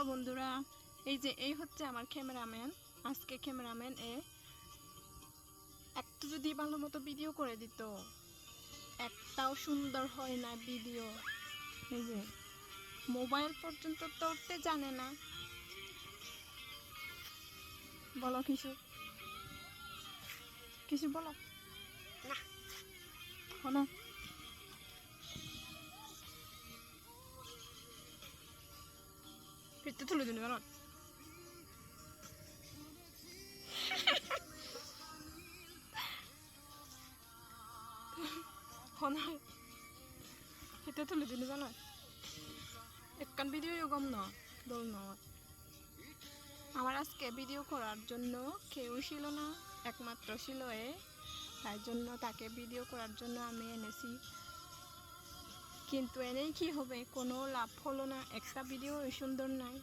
Hello বন্ধুরা এই যে এই হচ্ছে আমার ক্যামেরাম্যান আজকে ক্যামেরাম্যান এ একটু যদি ভালো মতো ভিডিও করে দিত একটাও সুন্দর হয় না ভিডিও। এই যে মোবাইল পর্যন্ত ধরতে জানে না। বলো কিছু। কিছু বলো। না। ফিরতে তুলে দিন কেন ফিরতে তুলে দিন জানো একখান ভিডিও আমার আজকে ভিডিও করার জন্য কেউ ছিল না একমাত্র ছিল এ তাই জন্য তাকে ভিডিও করার জন্য আমি এনেছি কিন্তু এনেই কি হবে? কোনো লাভ হলো না। একটা ভিডিও সুন্দর নাই।